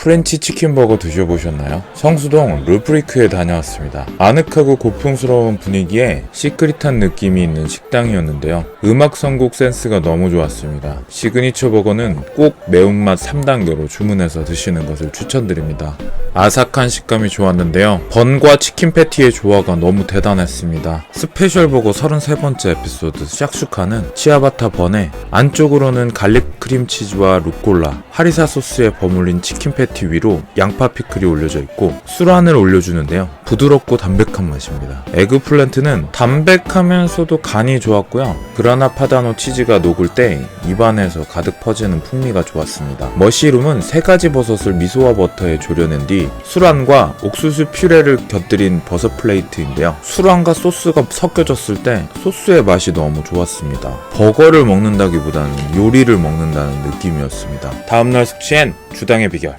프렌치 치킨버거 드셔보셨나요? 성수동 르프리크에 다녀왔습니다. 아늑하고 고풍스러운 분위기에 시크릿한 느낌이 있는 식당이었는데요. 음악 선곡 센스가 너무 좋았습니다. 시그니처 버거는 꼭 매운맛 3단계로 주문해서 드시는 것을 추천드립니다. 아삭한 식감이 좋았는데요. 번과 치킨 패티의 조화가 너무 대단했습니다. 스페셜 버거 33번째 에피소드 샥슈카는 치아바타 번에 안쪽으로는 갈릭 크림치즈와 루꼴라, 하리사 소스에 버물린 치킨 패티 위로 양파 피클이 올려져 있고 술안을 올려주는데요. 부드럽고 담백한 맛입니다. 에그 플랜트는 담백하면서도 간이 좋았고요. 그라나 파다노 치즈가 녹을 때 입안에서 가득 퍼지는 풍미가 좋았습니다. 머시룸은 세 가지 버섯을 미소와 버터에 졸여낸 뒤 술안과 옥수수 퓨레를 곁들인 버섯 플레이트인데요. 술안과 소스가 섞여졌을 때 소스의 맛이 너무 좋았습니다. 버거를 먹는다기보다는 요리를 먹는다는 느낌이었습니다. 다음날 숙취엔 주당의 비결.